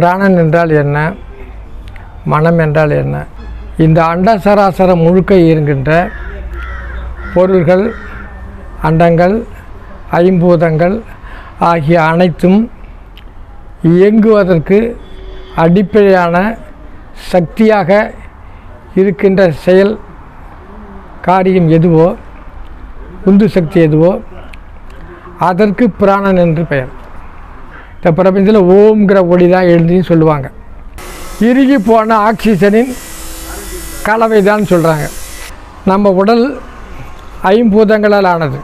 பிராணன் என்றால் என்ன? மனம் என்றால் என்ன? இந்த அண்ட சராசரம் முழுக்க இருக்கின்ற பொருள்கள் அண்டங்கள் ஐம்பூதங்கள் ஆகிய அனைத்தும் இயங்குவதற்கு அடிப்படையான சக்தியாக இருக்கின்ற செயல் காரியம் எதுவோ உந்து சக்தி எதுவோ அதற்கு பிராணன் என்று பெயர். இந்த பிரபஞ்சத்தில் ஓம்ங்கிற ஒளி தான் எழுந்தின்னு சொல்லுவாங்க. இறுகி போன ஆக்சிஜனின் கலவை தான் சொல்கிறாங்க நம்ம உடல் ஐம்பூதங்களால் ஆனது.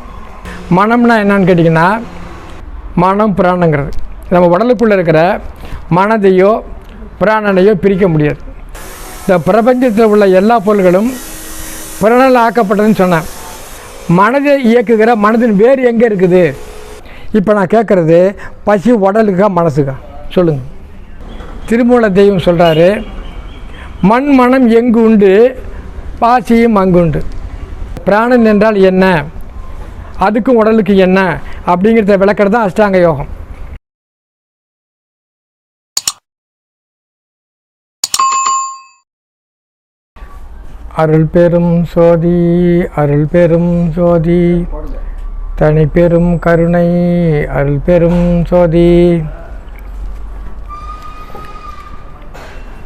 மனம்னா என்னன்னு கேட்டிங்கன்னா மனம் பிராணங்கிறது. நம்ம உடலுக்குள்ளே இருக்கிற மனதையோ பிராணனையோ பிரிக்க முடியாது. இந்த பிரபஞ்சத்தில் உள்ள எல்லா பொருள்களும் பிரணல் ஆக்கப்பட்டதுன்னு சொன்னேன் மனதை இயக்குகிற மனதின் வேறு எங்கே இருக்குது? இப்போ நான் கேட்குறது பசி உடலுக்கா மனசுக்கா? சொல்லுங்கள் திருமூல தெய்வம் சொல்கிறாரு மண் மனம் எங்கு உண்டு? பாசியும் அங்கு உண்டு. பிராணன் என்றால் என்ன? அதுக்கும் உடலுக்கு என்ன? அப்படிங்கிறத விளக்கிறது தான் அஷ்டாங்க யோகம். அருள் பெரும் சோதி அருள் பெரும் சோதி தனி பெரும் கருணை அருள் பெரும் சோதி.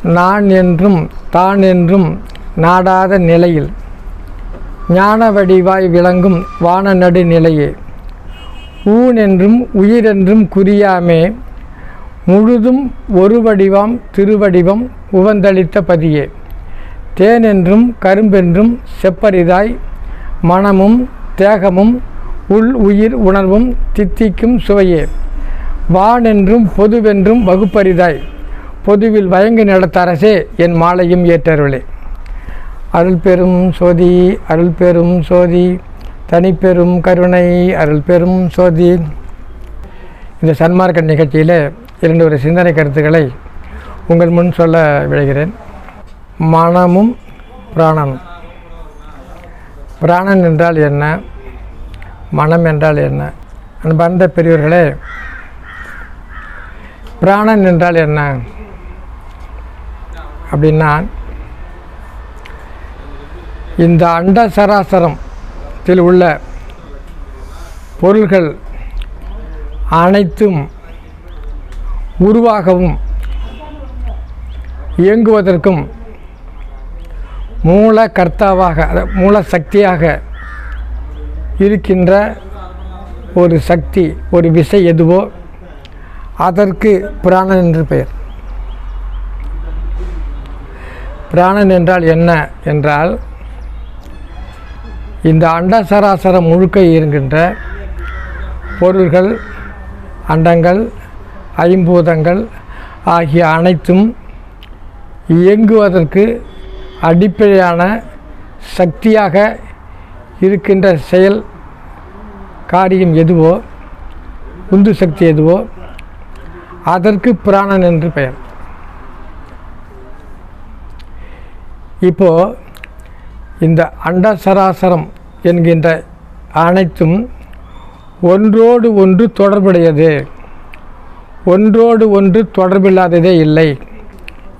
நான் என்றும் தான் என்றும் நாடாத நிலையில் ஞான வடிவாய் விளங்கும் வான நடு நிலையே. ஊன் என்றும் உயிரென்றும் குறியாமே முழுதும் ஒரு வடிவம் திருவடிவம் உவந்தளித்த பதியே. தேனென்றும் கரும்பென்றும் செப்பரிதாய் மனமும் தேகமும் உள் உயிர் உணர்வும் தித்திக்கும் சுவையே. வானென்றும் பொதுவென்றும் வகுப்பரிதாய் பொதுவில் வயங்கு நடத்தரசே என் மாலையும் ஏற்றருளே. அருள் பெரும் சோதி அருள் பெரும் சோதி. தனிப்பெரும் கருணை அருள் பெரும் சோதி. இந்த சன்மார்க்க நிகழ்ச்சியில் இரண்டு ஒரு சிந்தனை கருத்துக்களை உங்கள் முன் சொல்ல விழைகிறேன். மனமும் பிராணனும் பிராணன் என்றால் என்ன? மனம் என்றால் என்ன? அன்பார்ந்த பெரியவர்களே பிராணன் என்றால் என்ன? அப்படின்னா இந்த அண்ட சராசரத்தில் உள்ள பொருள்கள் அனைத்தும் உருவாகவும் இயங்குவதற்கும் மூல கர்த்தாவாக மூல சக்தியாக இருக்கின்ற ஒரு சக்தி ஒரு விசை எதுவோ அதற்கு பிராணன் என்று பெயர். பிராணன் என்றால் என்ன என்றால் இந்த அண்ட சராசரம் முழுக்க இருக்கின்ற பொருள்கள் அண்டங்கள் ஐம்பூதங்கள் ஆகிய அனைத்தும் இயங்குவதற்கு அடிப்படையான சக்தியாக இருக்கின்ற செயல் காரியம் எதுவோ உந்து சக்தி எதுவோ அதற்கு பிராணன் என்று பெயர். இப்போ இந்த அண்ட சராசரம் என்கின்ற அனைத்தும் ஒன்றோடு ஒன்று தொடர்புடையது. ஒன்றோடு ஒன்று தொடர்பில்லாததே இல்லை.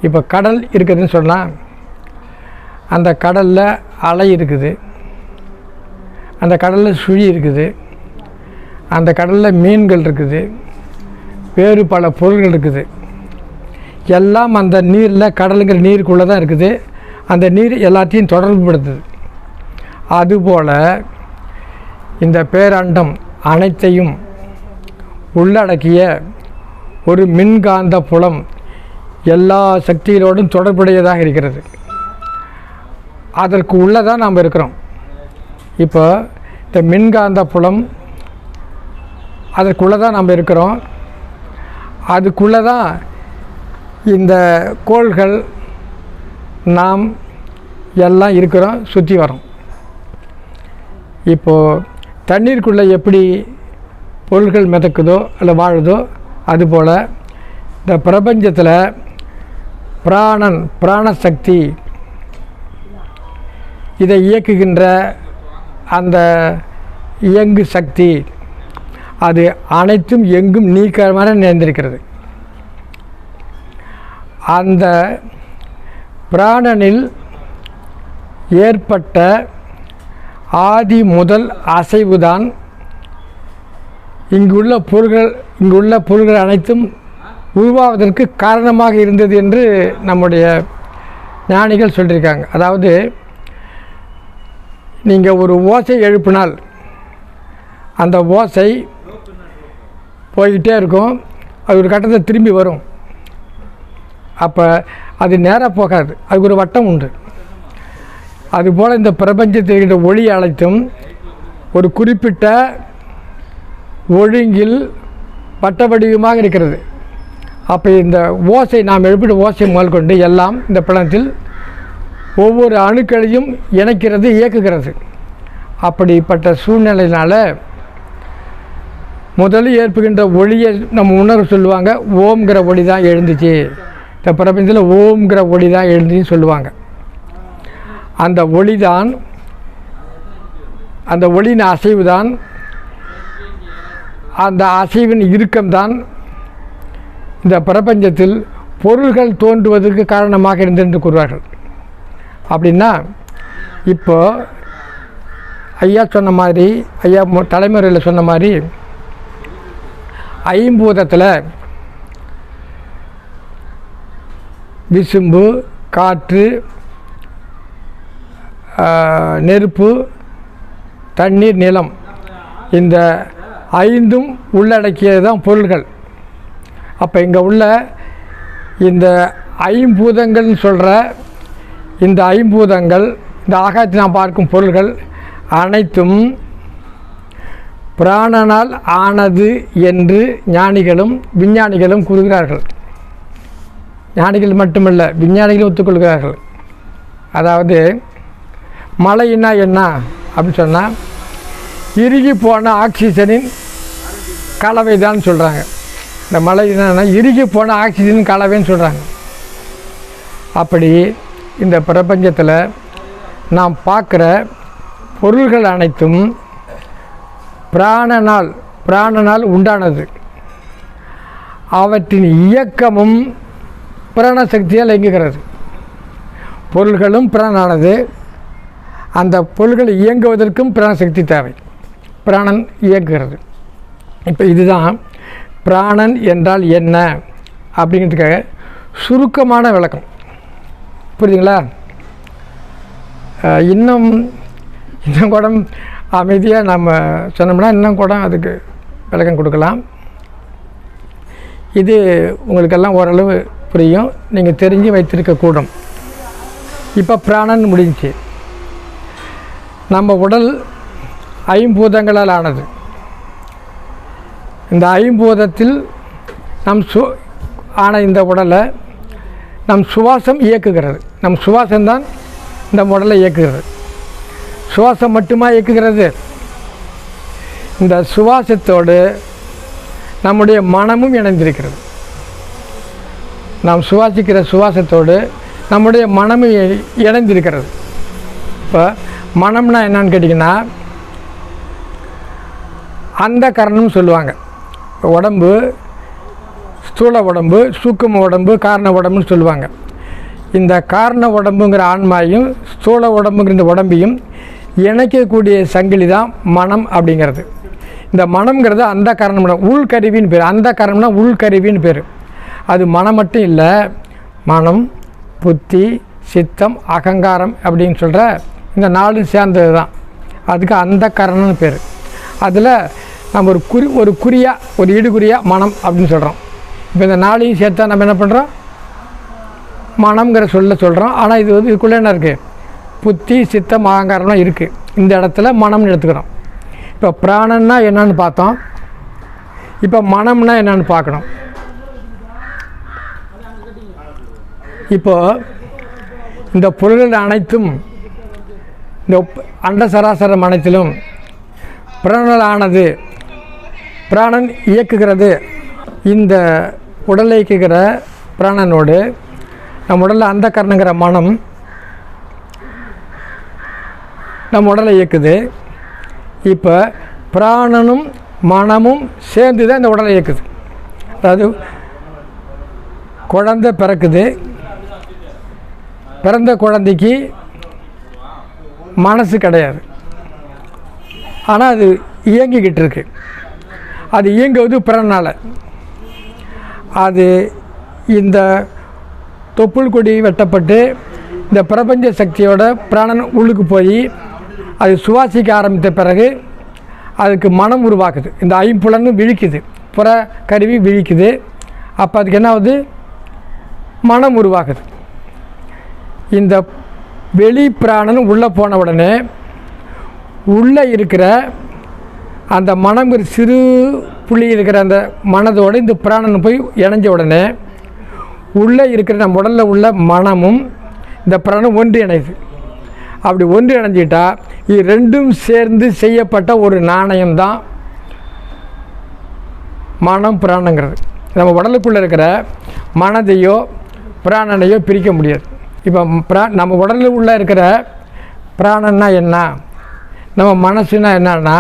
இப்போ கடல் இருக்குதுன்னு சொன்னால் அந்த கடலில் அலை இருக்குது. அந்த கடலில் சுழி இருக்குது. அந்த கடலில் மீன்கள் இருக்குது. வேறு பல பொருள்கள் இருக்குது. எல்லாம் அந்த நீரில் கடலுங்கிற நீருக்குள்ளே தான் இருக்குது. அந்த நீர் எல்லாத்தையும் தொடர்புபடுத்துது. அதுபோல் இந்த பேரண்டம் அனைத்தையும் உள்ளடக்கிய ஒரு மின்காந்த புலம் எல்லா சக்திகளோடும் தொடர்புடையதாக இருக்கிறது. அதற்கு உள்ளே தான் நாம் இருக்கிறோம். இப்போ இந்த மின்காந்த புலம் அதற்குள்ளே தான் நம்ம இருக்கிறோம். அதுக்குள்ளே தான் இந்த கோள்கள் நாம் எல்லாம் இருக்கிறோம் சுற்றி வரோம் இப்போது தண்ணீருக்குள்ளே எப்படி பொருள்கள் மிதக்குதோ இல்லை வாழுதோ அதுபோல் இந்த பிரபஞ்சத்தில் பிராணன் பிராணசக்தி இதை இயக்குகின்ற அந்த இயங்கு சக்தி அது அனைத்தும் எங்கும் நீக்கமாக நிறைந்திருக்கிறது. அந்த பிராணனில் ஏற்பட்ட ஆதி முதல் அசைவுதான் இங்குள்ள பொருள்கள் இங்குள்ள பொருள்கள் அனைத்தும் உருவாவதற்கு காரணமாக இருந்தது என்று நம்முடைய ஞானிகள் சொல்லியிருக்காங்க. அதாவது நீங்கள் ஒரு ஓசை எழுப்பினால் அந்த ஓசை போய்கிட்டே இருக்கும். அது ஒரு கட்டத்தை திரும்பி வரும். அப்போ அது நேராக போகாது. அதுக்கு ஒரு வட்டம் உண்டு. அதுபோல் இந்த பிரபஞ்சத்தில் இருக்கிற ஒளி அனைத்தும் ஒரு குறிப்பிட்ட ஒழுங்கில் வட்ட வடிவமாக இருக்கிறது. அப்போ இந்த ஓசை நாம் எழுப்பிட்டு ஓசை முதல் கொண்டு எல்லாம் இந்த பிளத்தில் ஒவ்வொரு அணுக்களையும் இணைக்கிறது இயக்குகிறது. அப்படிப்பட்ட சூழ்நிலையினால் முதலில் ஏற்புகின்ற ஒளியை நம்ம உணர்வு சொல்லுவாங்க ஓம்ங்கிற ஒளி தான் எழுந்துச்சு. இந்த பிரபஞ்சத்தில் ஓம்ங்கிற ஒளி தான் எழுந்துச்சுன்னு சொல்லுவாங்க. அந்த ஒளி தான் அந்த ஒளியின் அசைவு தான் அந்த அசைவின் இறுக்கம்தான் இந்த பிரபஞ்சத்தில் பொருள்கள் தோன்றுவதற்கு காரணமாக இருந்தென்று கூறுவார்கள். அப்படின்னா இப்போ ஐயா சொன்ன மாதிரி ஐயா தலைமுறையில் சொன்ன மாதிரி ஐம்பூதத்தில் விசும்பு காற்று நெருப்பு தண்ணீர் நிலம் இந்த ஐந்தும் உள்ளடக்கியது தான் பொருள்கள். அப்போ இங்கே உள்ள இந்த ஐம்பூதங்கள்னு சொல்கிற இந்த ஐம்பூதங்கள் இந்த ஆகாயத்தில் நாம் பார்க்கும் பொருள்கள் அனைத்தும் பிராணனால் ஆனது என்று ஞானிகளும் விஞ்ஞானிகளும் கூறுகிறார்கள். ஞானிகள் மட்டுமல்ல விஞ்ஞானிகளும் ஒத்துக்கொள்கிறார்கள். அதாவது மழைன்னா என்ன? அப்படின்னு சொன்னால் இறுகி போன ஆக்சிஜனின் கலவை தான் சொல்கிறாங்க இந்த மழை என்னன்னா இறுகி போன ஆக்சிஜன் கலவைன்னு சொல்கிறாங்க அப்படி இந்த பிரபஞ்சத்தில் நாம் பார்க்குற பொருள்கள் அனைத்தும் பிராணனால் பிராணனால் உண்டானது. அவற்றின் இயக்கமும் பிராணசக்தியால் இயங்குகிறது. பொருள்களும் பிராணானது. அந்த பொருள்கள் இயங்குவதற்கும் பிராணசக்தி தேவை. பிராணன் இயங்குகிறது. இப்போ இதுதான் பிராணன் என்றால் என்ன? அப்படிங்கிறதுக்காக சுருக்கமான விளக்கம். புரியுதுங்களா? இன்னும் இன்னும் கூட அமைதியாக நம்ம சொன்னோம்னா இன்னும் கூட அதுக்கு விளக்கம் கொடுக்கலாம். இது உங்களுக்கெல்லாம் ஓரளவு புரியும். நீங்கள் தெரிஞ்சு வைத்திருக்கக்கூடும் இப்போ பிராணன் முடிஞ்சுச்சு நம்ம உடல் ஐம்பூதங்களால் ஆனது. இந்த ஐம்பூதத்தில் நம் சு ஆன இந்த உடலை நம் சுவாசம் இயக்குகிறது. நம் சுவாசம்தான் இந்த உடலை இயக்குகிறது. சுவாசம் மட்டுமா இயக்குகிறது? இந்த சுவாசத்தோடு நம்முடைய மனமும் இணைந்திருக்கிறது. நாம் சுவாசிக்கிற சுவாசத்தோடு நம்முடைய மனமும் இணைந்திருக்கிறது. இப்போ மனம்னா என்னன்னு கேட்டிங்கன்னா அந்த கரணம்னு சொல்லுவாங்க. உடம்பு ஸ்தூல உடம்பு சூக்கும உடம்பு காரண உடம்புன்னு சொல்லுவாங்க. இந்த காரண உடம்புங்கிற ஆன்மாயும் ஸ்தூல உடம்புங்கிற இந்த உடம்பையும் இணைக்கக்கூடிய சங்கிலி தான் மனம் அப்படிங்கிறது. இந்த மனம்ங்கிறது அந்த கரணம் உள்கருவின்னு பேர். அந்த காரணம்னா உள்கருவின்னு பேர். அது மனம் மட்டும் இல்லை மனம் புத்தி சித்தம் அகங்காரம் அப்படின்னு சொல்கிற இந்த நாலும் சேர்ந்தது தான். அதுக்கு அந்த கரணம்னு பேர். அதில் நம்ம ஒரு குறி ஒரு குறியாக ஒரு இடுகுறியாக மனம் அப்படின்னு சொல்கிறோம் இப்போ இந்த நாளையும் சேர்த்தா நம்ம என்ன பண்ணுறோம் மனம்ங்கிற சொல்ல சொல்கிறோம் ஆனால் இது வந்து இதுக்குள்ளே என்ன இருக்குது புத்தி சித்தம் அகங்காரம்லாம் இருக்குது இந்த இடத்துல மனம்னு எடுத்துக்கிறோம். இப்போ பிராணன்னா என்னன்னு பார்த்தோம். இப்போ மனம்னா என்னன்னு பார்க்கணும். இப்போ இந்த பொருள்கள் அனைத்தும் இந்த அண்ட சராசரம் அனைத்திலும் பிராணனானது பிராணன் இயக்குகிறது. இந்த உடலை இயக்குகிற பிராணனோடு நம் உடலில் அந்த கரணங்கிற மனம் நம் உடலை இயக்குது. இப்போ பிராணனும் மனமும் சேர்ந்து தான் இந்த உடலை இயக்குது. அதாவது குழந்தை பிறக்குது. பிறந்த குழந்தைக்கு மனசு கிடையாது. ஆனால் அது இயங்கிக்கிட்டு இருக்கு. அது இயங்குவது பிறனால். அது இந்த தொப்புள் கொடி வெட்டப்பட்டு இந்த பிரபஞ்ச சக்தியோட பிராணன் உள்ளுக்கு போய் அது சுவாசிக்க ஆரம்பித்த பிறகு அதுக்கு மனம் உருவாக்குது. இந்த ஐம்புலனும் விழிக்குது. புற கருவி விழிக்குது. அப்போ அதுக்கு என்ன ஆகுது மனம் உருவாகுது இந்த வெளி பிராணன் உள்ளே போன உடனே உள்ளே இருக்கிற அந்த மனம் ஒரு சிறு புள்ளி இருக்கிற அந்த மனதோடு இந்த பிராணன் போய் இணைஞ்ச உடனே உள்ளே இருக்கிற நம்ம உடலில் உள்ள மனமும் இந்த பிராணம் ஒன்று இணையுது அப்படி ஒன்று இணைஞ்சிட்டா இது ரெண்டும் சேர்ந்து செய்யப்பட்ட ஒரு நாணயம் தான் மனம் பிராணங்கிறது. நம்ம உடலுக்குள்ளே இருக்கிற மனதையோ பிராணனையோ பிரிக்க முடியாது. இப்போ பிரா நம்ம உடலில் உள்ள இருக்கிற பிராணன்னா என்ன? நம்ம மனசுனா என்னன்னா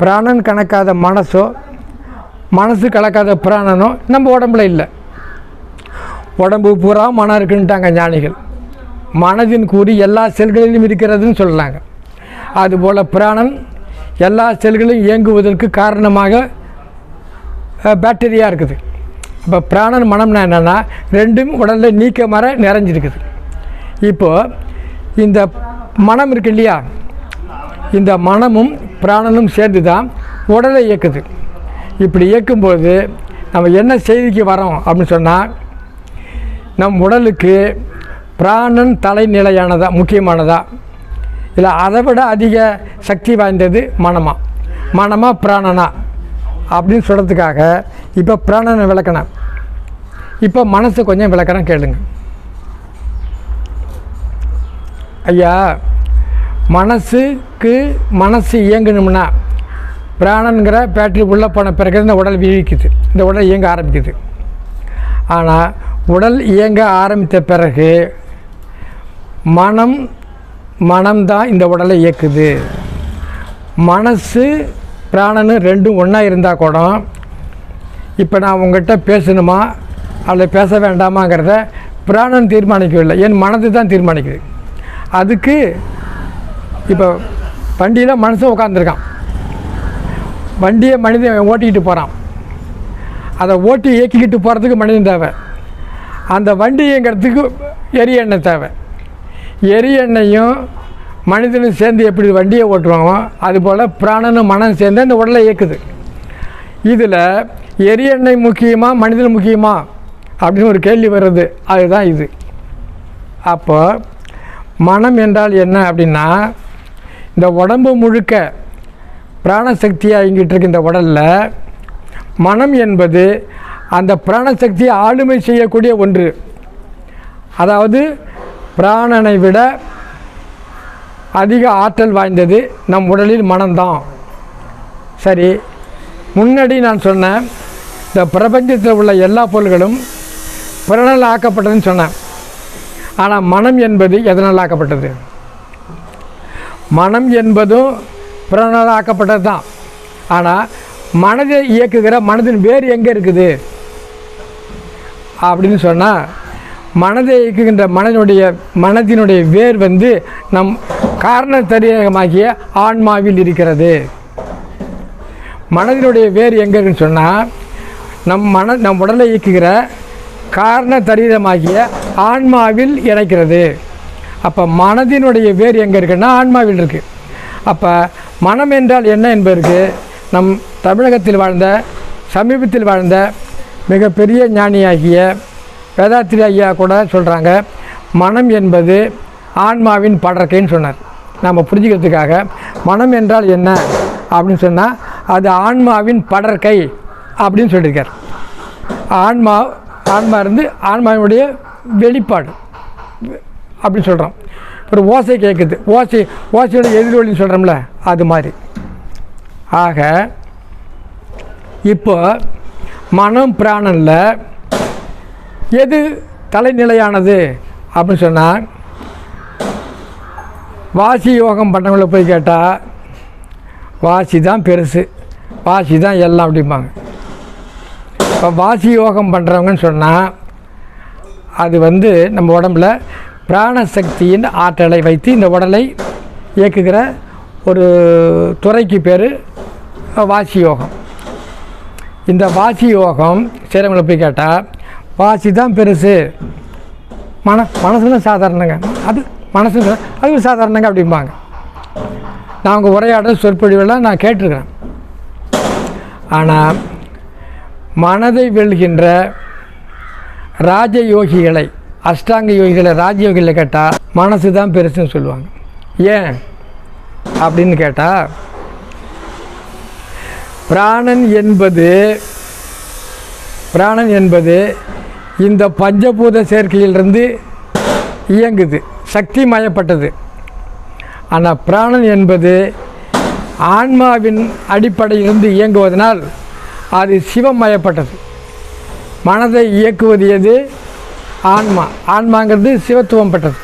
பிராணன் கணக்காத மனசோ மனசு கலக்காத பிராணனோ நம்ம உடம்புல இல்லை. உடம்பு பூரா மனம் இருக்குன்ட்டாங்க ஞானிகள். மனதின் கூறி எல்லா செல்களிலும் இருக்கிறதுன்னு சொல்கிறாங்க அதுபோல் பிராணன் எல்லா செல்களும் இயங்குவதற்கு காரணமாக பேக்டீரியா இருக்குது. இப்போ பிராணன் மனம்னா என்னென்னா ரெண்டும் உடலில் நீக்க மர நிறைஞ்சிருக்குது. இப்போது இந்த மனம் இருக்கு இல்லையா? இந்த மனமும் பிராணனும் சேர்ந்து தான் உடலை இயக்குது. இப்படி இயக்கும்போது நம்ம என்ன செய்திக்கு வரோம் அப்படின்னு சொன்னால் நம் உடலுக்கு பிராணன் தலைநிலையானதா முக்கியமானதா? இல்லை அதை விட அதிக சக்தி வாய்ந்தது மனமா? மனமா பிராணனா? அப்படின்னு சொல்கிறதுக்காக இப்போ பிராணனை விளக்கணும். இப்போ மனசு கொஞ்சம் விளக்கணும் கேளுங்க. ஐயா மனசுக்கு மனசு இயங்கணும்னா பிராணங்கிற பேட்டரி உள்ளே போன பிறகு இந்த உடல் விழிக்குது இந்த உடல் இயங்க ஆரம்பிக்குது. ஆனால் உடல் இயங்க ஆரம்பித்த பிறகு மனம் மனம்தான் இந்த உடலை இயக்குது. மனசு பிராணனு ரெண்டும் ஒன்றா இருந்தால் கூட இப்போ நான் உங்கள்கிட்ட பேசணுமா? அல்லது பேச வேண்டாமாங்கிறத பிராணன் தீர்மானிக்கவில்லை. என் மனது தான் தீர்மானிக்குது. அதுக்கு இப்போ வண்டியில் மனுஷன் உட்காந்துருக்கான் வண்டியை மனிதன் ஓட்டிக்கிட்டு போகிறான் அதை ஓட்டி இயக்கிக்கிட்டு போகிறதுக்கு மனிதன் தேவை. அந்த வண்டிங்கிறதுக்கு எரி எண்ணெய் தேவை. எரி எண்ணெயும் மனிதனும் சேர்ந்து எப்படி வண்டியை ஓட்டுவாங்க அதுபோல் பிராணனும் மனம் சேர்ந்து அந்த உடலை இயக்குது. இதில் எரி எண்ணெய் முக்கியமாக மனிதன் முக்கியமா? அப்படின்னு ஒரு கேள்வி வருது. அதுதான் இது. அப்போ மனம் என்றால் என்ன அப்படின்னா இந்த உடம்பு முழுக்க பிராணசக்தியாக இயங்கிட்டு இருக்க இந்த உடலில். மனம் என்பது அந்த பிராணசக்தியை ஆளுமை செய்யக்கூடிய ஒன்று. அதாவது பிராணனை விட அதிக ஆற்றல் வாய்ந்தது நம் உடலில் மனம்தான். சரி முன்னாடி நான் சொன்னேன் இந்த பிரபஞ்சத்தில் உள்ள எல்லா பொருள்களும் பிறனால் ஆக்கப்பட்டதுன்னு சொன்னேன். ஆனால் மனம் என்பது எதனால் ஆக்கப்பட்டது? மனம் என்பதும் பிறனால் ஆக்கப்பட்டது தான். ஆனால் மனதை இயக்குகிற மனதின் வேர் எங்கே இருக்குது? அப்படின்னு சொன்னால் மனதை இயக்குகின்ற மனதினுடைய மனதினுடைய வேர் வந்து நம் காரணத்தரியமாகிய ஆன்மாவில் இருக்கிறது. மனதினுடைய வேர் எங்கே இருக்குன்னு சொன்னால் நம் மன நம் உடலை இயக்குகிற காரண தரீரமாகிய ஆன்மாவில் இணைக்கிறது. அப்போ மனதினுடைய வேர் எங்கே இருக்குன்னா ஆன்மாவில் இருக்குது அப்போ மனம் என்றால் என்ன என்பதற்கு நம் தமிழகத்தில் வாழ்ந்த சமீபத்தில் வாழ்ந்த மிகப்பெரிய ஞானியாகிய வேதாத்திரி ஐயா கூட சொல்கிறாங்க மனம் என்பது ஆன்மாவின் படற்கைன்னு சொன்னார். நாம் புரிஞ்சுக்கிறதுக்காக மனம் என்றால் என்ன? அப்படின்னு சொன்னால் அது ஆன்மாவின் படற்கை அப்படின்னு சொல்லியிருக்கார். ஆன்மா ஆன்மா இருந்து ஆன்மாவினுடைய வெளிப்பாடு அப்படின்னு சொல்கிறோம் ஒரு ஓசை கேட்குது ஓசை ஓசையோட எதிரொலின்னு சொல்கிறோம்ல அது மாதிரி. ஆக இப்போ மனம் பிராணனில் எது தலைநிலையானது அப்படின்னு சொன்னால் வாசி யோகம் பண்ணவங்கள போய் கேட்டால் வாசி தான் பெருசு வாசி தான் எல்லாம் அப்படிம்பாங்க. இப்போ வாசி யோகம் பண்ணுறவங்கன்னு சொன்னால் அது வந்து நம்ம உடம்புல பிராணசக்தியின் ஆற்றலை வைத்து இந்த உடலை இயக்குகிற ஒரு துறைக்கு பேர் வாசி யோகம் இந்த வாசி யோகம் செய்கிறவங்களை போய் கேட்டால் வாசி தான் பெருசு. மன மனசுலாம் சாதாரணங்க. அது மனசு அது சாதாரணங்க அப்படிம்பாங்க. நான் உங்கள் உரையாடல் சொற்பொழிவெல்லாம் நான் கேட்டிருக்கிறேன். ஆனால் மனதை வெல்கின்ற ராஜயோகிகளை அஷ்டாங்க யோகிகளை ராஜயோகிகளை கேட்டால் மனசு தான் பெருசுன்னு சொல்லுவாங்க. ஏன்? அப்படின்னு கேட்டால் பிராணன் என்பது பிராணன் என்பது இந்த பஞ்சபூத சேர்க்கையிலிருந்து இயங்குது சக்தி மயப்பட்டது. ஆனால் பிராணன் என்பது ஆன்மாவின் அடிப்படையிலிருந்து இயங்குவதனால் அது சிவமயப்பட்டது மனதை இயக்குவது எது? ஆன்மா ஆன்மாங்கிறது சிவத்துவம் பெற்றது.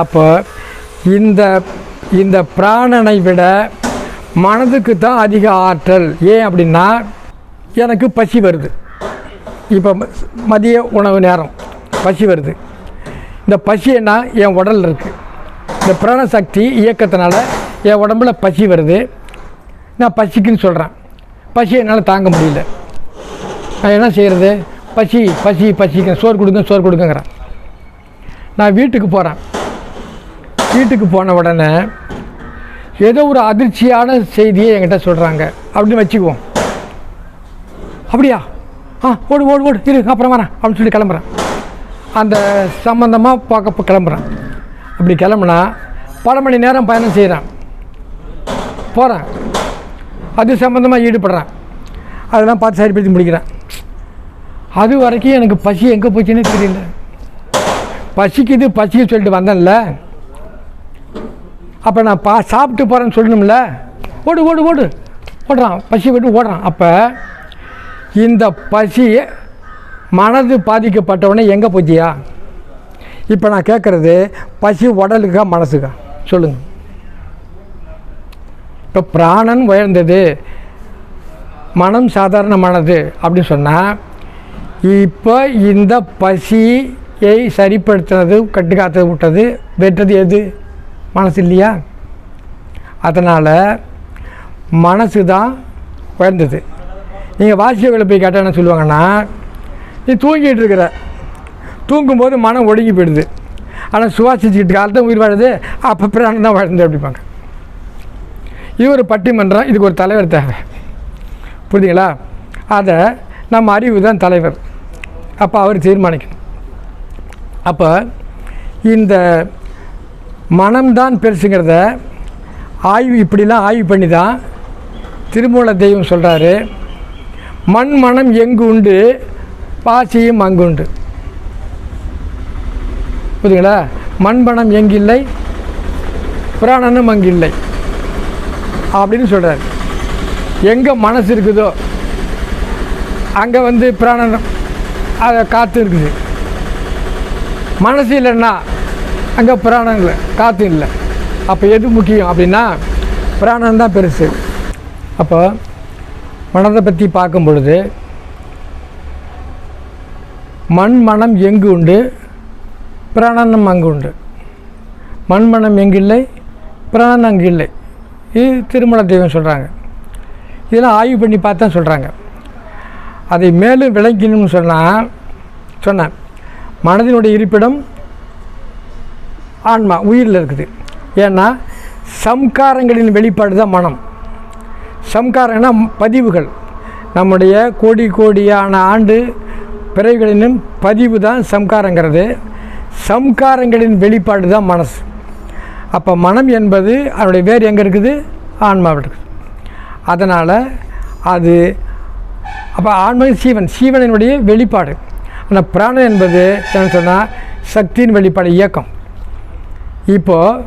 அப்போ இந்த இந்த பிராணனை விட மனதுக்கு தான் அதிக ஆற்றல். ஏன் அப்படின்னா எனக்கு பசி வருது. இப்போ மதிய உணவு நேரம் பசி வருது. இந்த பசின்னா என் உடலில் இருக்குது இந்த பிராணசக்தி இயக்கத்தினால என் உடம்புல பசி வருது. நான் பசிக்குன்னு சொல்கிறேன் பசி என்னால் தாங்க முடியல. நான் என்ன செய்கிறது பசி பசி பசிக்க சோறு கொடுங்க சோறு கொடுங்கங்கிறான். நான் வீட்டுக்கு போகிறேன் வீட்டுக்கு போன உடனே ஏதோ ஒரு அதிர்ச்சியான செய்தியை என்கிட்ட சொல்கிறாங்க அப்படின்னு வச்சுக்குவோம். அப்படியா? ஆ ஓடு ஓடு ஓடு இரு அப்புறம் வரேன் அப்படின்னு சொல்லி கிளம்புறேன். அந்த சம்மந்தமாக பார்க்க கிளம்புறேன். அப்படி கிளம்புனா பல மணி நேரம் பயணம் செய்கிறேன் போகிறேன் அது சம்மந்தமாக ஈடுபடுறேன். அதெல்லாம் பார்த்து சரிப்படுத்தி முடிக்கிறேன். அது வரைக்கும் எனக்கு பசி எங்கே போச்சுன்னே தெரியல. பசிக்குது பசிக்கு சொல்லிட்டு வந்தேன்ல. அப்போ நான் பா சாப்பிட்டு போகிறேன்னு சொல்லணும்ல. ஓடு ஓடு ஓடு. ஓடுறான் பசி விட்டு ஓடுறான். அப்போ இந்த பசி மனது பாதிக்கப்பட்டவனே எங்கே போச்சியா? இப்போ நான் கேட்குறது பசி உடலுக்கா மனசுக்கா? சொல்லுங்கள் இப்போ பிராணன் உயர்ந்தது மனம் சாதாரணமானது அப்படின்னு சொன்னால் இப்போ இந்த பசியை சரிப்படுத்துனது கட்டுக்காத்து விட்டது. வெற்றது எது? மனசு இல்லையா? அதனால் மனசு தான் உயர்ந்தது. நீங்கள் வாசியவர்களை போய் கேட்டால் என்ன சொல்லுவாங்கன்னா நீ தூங்கிட்டு இருக்கிற. தூங்கும்போது மனம் ஒடுங்கி போயிடுது. ஆனால் சுவாசிச்சுக்கிட்டு காலத்தான் உயிர் வாழுது. அப்போ பிராணம் தான் வாழ்ந்து அப்படிப்பாங்க இது ஒரு பட்டிமன்றம் இதுக்கு ஒரு தலைவர் தேவை. புரியுதுங்களா? அதை நம்ம அறிவு தான் தலைவர். அப்போ அவர் தீர்மானிக்கணும். அப்போ இந்த மனம்தான் பெருசுங்கிறத ஆய்வு இப்படிலாம் ஆய்வு பண்ணி தான் திருமூல தெய்வம் சொல்கிறாரு மண் மனம் எங்கு உண்டு? பாசியும் அங்கு உண்டு. புரியுதுங்களா? மண்பணம் எங்கில்லை? புராணனும் அங்கில்லை. அப்படின்னு சொல்கிறார் எங்கே மனசு இருக்குதோ அங்கே வந்து பிராணம் அதை காற்று இருக்குது மனசு இல்லைன்னா அங்கே பிராணம் இல்லை காற்று இல்லை. அப்போ எது முக்கியம் அப்படின்னா பிராணம் தான் பெருசு. அப்போ மனதை பற்றி பார்க்கும் பொழுது மண் மனம் எங்கு உண்டு? பிராணனம் அங்கு உண்டு. மண் மனம் எங்கில்லை பிராணன் அங்கு இல்லை. இது திருமண தெய்வம் சொல்கிறாங்க இதெல்லாம் ஆய்வு பண்ணி பார்த்தா சொல்கிறாங்க அதை மேலும் விளங்கணும்னு சொன்னால் சொன்னேன் மனதினுடைய இருப்பிடம் ஆன்மா உயிரில் இருக்குது. ஏன்னா சம்காரங்களின் வெளிப்பாடு தான் மனம். சம்காரம்னா பதிவுகள். நம்முடைய கோடி கோடியான ஆண்டு பிறவிகளினும் பதிவு தான் சம்காரங்கிறது. சம்காரங்களின் வெளிப்பாடு தான் மனசு. அப்போ மனம் என்பது அதனுடைய வேர் எங்கே இருக்குது? ஆன்மாவில் இருக்குது. அதனால் அது அப்போ ஆன்மகன் சீவன் சீவனினுடைய வெளிப்பாடு. ஆனால் பிராணன் என்பது என்ன சொன்னால் சக்தியின் வெளிப்பாடு இயக்கம். இப்போது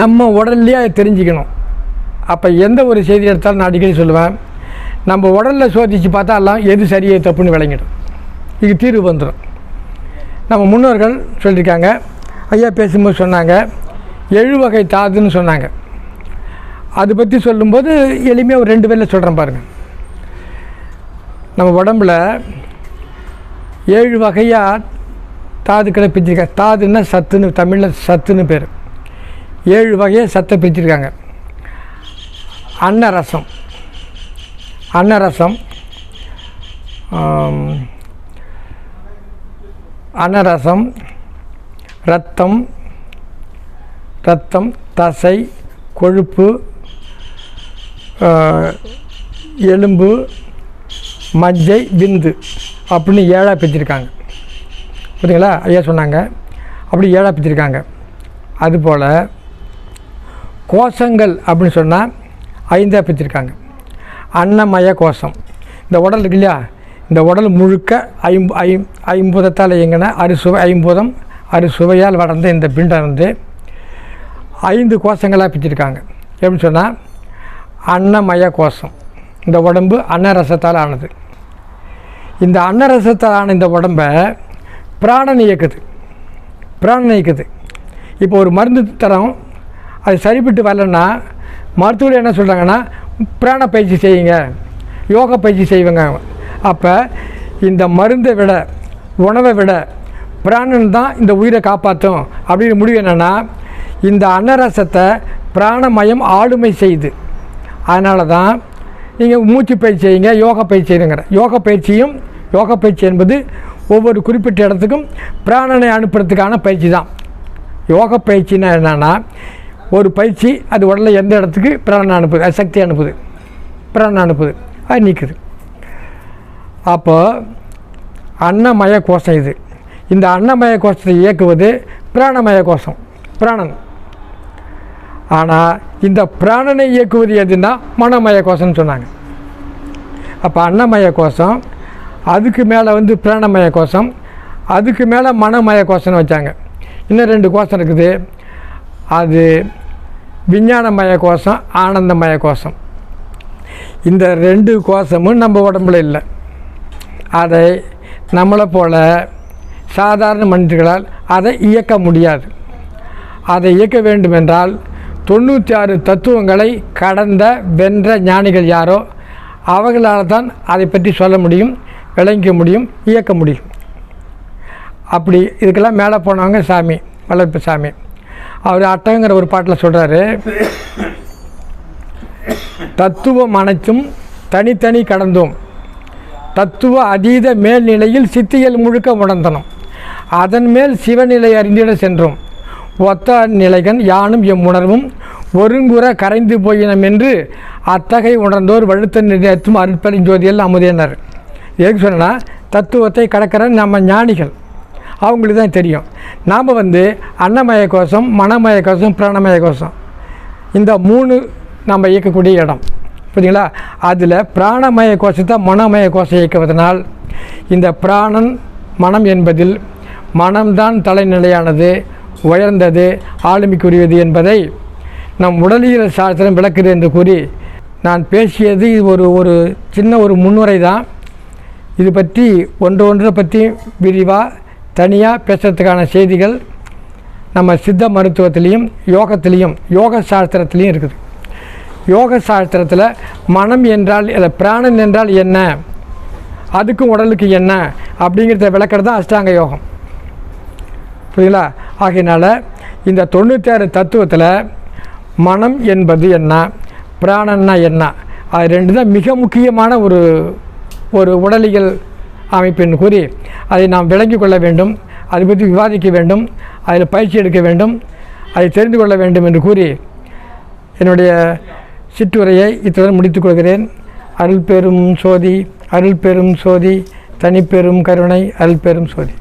நம்ம உடல்லையே அதை தெரிஞ்சுக்கணும். அப்போ எந்த ஒரு செய்தி எடுத்தாலும் நான் அடிக்கடி சொல்லுவேன். நம்ம உடலில் சோதித்து பார்த்தா எல்லாம் எது சரியே தப்புன்னு விளங்கிடும். இதுக்கு தீர்வு வந்துடும் நம்ம முன்னோர்கள் சொல்லியிருக்காங்க. ஐயா பேசும்போது சொன்னாங்க எழுவகை தாதுன்னு சொன்னாங்க. அதை பற்றி சொல்லும்போது எளிமையாக ஒரு ரெண்டு பேரில் சொல்கிறேன் பாருங்கள் நம்ம உடம்புல ஏழு வகையாக தாதுக்களை பிரிச்சிருக்காங்க தாதுன்னா சத்துன்னு தமிழில் சத்துன்னு பேர். ஏழு வகையாக சத்தை பிரிச்சிருக்காங்க. அன்னரசம். அன்னரசம் அன்னரசம் ரத்தம் ரத்தம் தசை கொழுப்பு எலும்பு மஜ்ஜை விந்து அப்படின்னு ஏழாக பிரிச்சிருக்காங்க. புரியுங்களா ஐயா சொன்னாங்க. அப்படி ஏழாக பிரிச்சிருக்காங்க. அதுபோல் கோஷங்கள் அப்படின்னு சொன்னால் ஐந்தாக பிரிச்சிருக்காங்க. அன்னமய கோஷம். இந்த உடல் இருக்கு இல்லையா? இந்த உடல் முழுக்க ஐம்பு ஐம் ஐம்பூதத்தால் இயங்கின அறுசுவை ஐம்பூதம் அறுசுவையால் வளர்ந்த இந்த பிண்டம் வந்து ஐந்து கோஷங்களாக பிரிச்சிருக்காங்க. எப்படின்னு சொன்னால் அன்னமய கோஷம். இந்த உடம்பு அன்னரசத்தால் ஆனது. இந்த அன்னரசத்தாலான ஆன இந்த உடம்பை பிராணன் இயக்குது. பிராணன் இயக்குது. இப்போ ஒரு மருந்து தரோம் அது சரிப்பட்டு வரலன்னா மருத்துவர் என்ன சொல்கிறாங்கன்னா பிராண பயிற்சி செய்யுங்க யோகா பயிற்சி செய்வங்க. அப்போ இந்த மருந்தை விட உணவை விட பிராணன் தான் இந்த உயிரை காப்பாற்றும் அப்படின்னு முடிவு என்னென்னா இந்த அன்னரசத்தை பிராணமயம் ஆளுமை செய்யுது அதனால தான் நீங்கள் மூச்சு பயிற்சி செய்யுங்க யோகா பயிற்சி செய்யுங்கிற. யோகா பயிற்சியும் யோகா பயிற்சி என்பது ஒவ்வொரு குறிப்பிட்ட இடத்துக்கும் பிராணனை அனுப்புறதுக்கான பயிற்சி தான். யோகா பயிற்சின்னா என்னென்னா ஒரு பயிற்சி அது உடலில் எந்த இடத்துக்கு பிராணனை அனுப்புது? அது சக்தி அனுப்புது. பிராணனை அனுப்புது. அது நீக்குது. அப்போ அன்னமய கோஷம் இது. இந்த அன்னமய கோஷத்தை இயக்குவது பிராணமய கோஷம். பிராணன். ஆனால் இந்த பிராணனை இயக்குவது எதுன்னா மனமய கோஷம்னு சொன்னாங்க. அப்போ அன்னமய கோஷம் அதுக்கு மேலே வந்து பிராணமய கோஷம் அதுக்கு மேலே மனமய கோஷம்னு வச்சாங்க. இன்னும் ரெண்டு கோஷம் இருக்குது. அது விஞ்ஞானமய கோஷம் ஆனந்தமய கோஷம். இந்த ரெண்டு கோஷமும் நம்ம உடம்புல இல்லை. அதை நம்மளை போல் சாதாரண மனிதர்களால் அதை இயக்க முடியாது. அதை இயக்க வேண்டுமென்றால் தொண்ணூற்றி ஆறு தத்துவங்களை கடந்த வென்ற ஞானிகள் யாரோ அவர்களால் தான் அதை பற்றி சொல்ல முடியும் விளங்கிக்க முடியும் இயக்க முடியும். அப்படி இதுக்கெல்லாம் மேலே போனவங்க சாமி வளர்ப்பு சாமி. அவர் அட்டங்கிற ஒரு பாட்டில் சொல்கிறாரு தத்துவம் அனைத்தும் தனித்தனி கடந்தோம் தத்துவ அதீத மேல்நிலையில் சித்திகள் முழுக்க உணர்ந்தனும் அதன் மேல் சிவநிலை அறிந்திட சென்றோம். ஒத்த நிலைகன் யானும் எம் உணர்வும் ஒருங்குற கரைந்து போயினம் என்று அத்தகை உணர்ந்தோர் வழுத்த நிலையத்தும் அருட்பெருஞ்சோதியில் அமுதியினர் எதுக்கு சொன்னா தத்துவத்தை கடக்கிற நம்ம ஞானிகள். அவங்களுக்கு தான் தெரியும். நாம் வந்து அன்னமய கோஷம் மனமய கோஷம் பிராணமய கோஷம். இந்த மூணு நம்ம இயக்கக்கூடிய இடம். புரியுங்களா அதில் பிராணமய கோஷத்தை மனமய கோஷம் இயக்குவதனால் இந்த பிராணன் மனம் என்பதில் மனம்தான் தலைநிலையானது. உயர்ந்தது ஆளுமைக்குரியது என்பதை நம் உடலியல் சாஸ்திரம் விளக்குது என்று கூறி நான் பேசியது இது ஒரு ஒரு சின்ன ஒரு முன்னுரை தான். இது பற்றி ஒன்று ஒன்றை பற்றி விரிவாக தனியாக பேசுறதுக்கான செய்திகள் நம்ம சித்த மருத்துவத்திலையும் யோகத்திலையும் யோக சாஸ்திரத்துலேயும் இருக்குது. யோக சாஸ்திரத்தில் மனம் என்றால் இல்லை பிராணன் என்றால் என்ன? அதுக்கும் உடலுக்கு என்ன? அப்படிங்கிறத விளக்கிறது தான் அஷ்டாங்க யோகம். புரியுங்களா ஆகையினால் இந்த தொண்ணூற்றி தத்துவத்தில் மனம் என்பது என்ன? பிராணன்னா என்ன? அது ரெண்டு தான் மிக முக்கியமான ஒரு ஒரு உடலியல் அமைப்பின் கூறி. அதை நாம் விளங்கிக் கொள்ள வேண்டும். அதை பற்றி விவாதிக்க வேண்டும். அதில் பயிற்சி எடுக்க வேண்டும். அதை தெரிந்து கொள்ள வேண்டும் என்று கூறி என்னுடைய சிற்றுரையை இத்துடன் முடித்துக் கொள்கிறேன். அருள் பெரும் சோதி அருள் பெரும் சோதி தனிப்பெரும் கருணை அருள் பெரும் சோதி.